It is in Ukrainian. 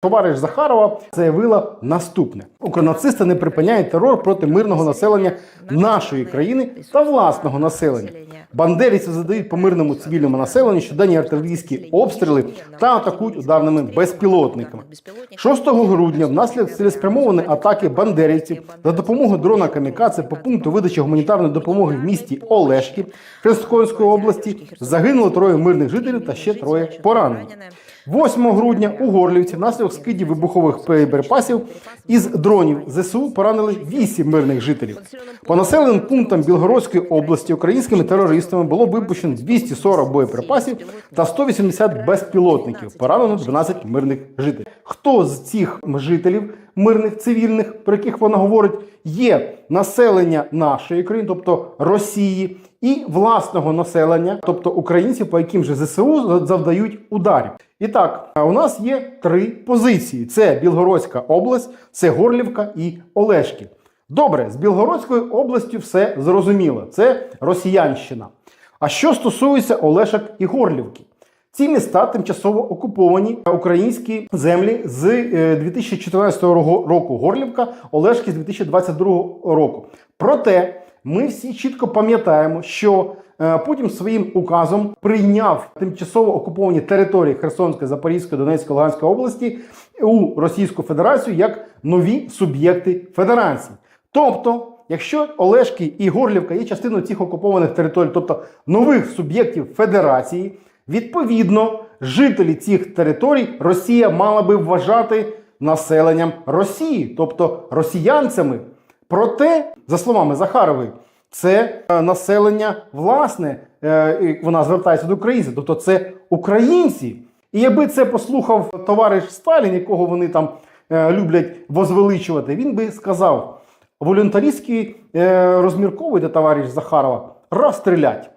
Товариш Захарова заявила наступне: Укронацисти не припиняють терор проти мирного населення нашої країни та власного населення. Бандерівці задають по мирному цивільному населенню щоденні артилерійські обстріли та атакують ударними безпілотниками. 6 грудня внаслідок цілеспрямованої атаки бандерівців за допомогою дрона Камікадзе по пункту видачі гуманітарної допомоги в місті Олешки Херсонської області загинуло троє мирних жителів та ще троє поранені. 8 грудня у Горлівці внаслідок скидів вибухових боєприпасів із дронів ЗСУ поранили 8 мирних жителів. По населеним пунктам Білгородської області українськими терористами було випущено 240 боєприпасів та 180 безпілотників. Поранено 12 мирних жителів. Хто з цих жителів мирних цивільних, про яких вона говорить, є населення нашої країни, тобто Росії, і власного населення, тобто українців, по яким же ЗСУ завдають ударів. І так, у нас є три позиції: це Білгородська область, це Горлівка і Олешки. Добре, з Білгородською областю все зрозуміло. Це Росіянщина. А що стосується Олешок і Горлівки? Ці міста тимчасово окуповані українські землі з е, 2014 року Горлівка, Олешки з 2022 року. Проте ми всі чітко пам'ятаємо, що е, Путін своїм указом прийняв тимчасово окуповані території Херсонської, Запорізької, Донецької, Луганської області у Російську Федерацію як нові суб'єкти федерації. Тобто, якщо Олешки і Горлівка є частиною цих окупованих територій, тобто нових суб'єктів федерації, відповідно, жителі цих територій Росія мала би вважати населенням Росії, тобто росіянцями. Проте, за словами Захарової, це е, населення власне, е, вона звертається до українців, тобто це українці. І якби це послухав товариш Сталін, якого вони там е, люблять возвеличувати, він би сказав: волюнтаристські е, розмірковуйте, товариш Захарова, розстрілять.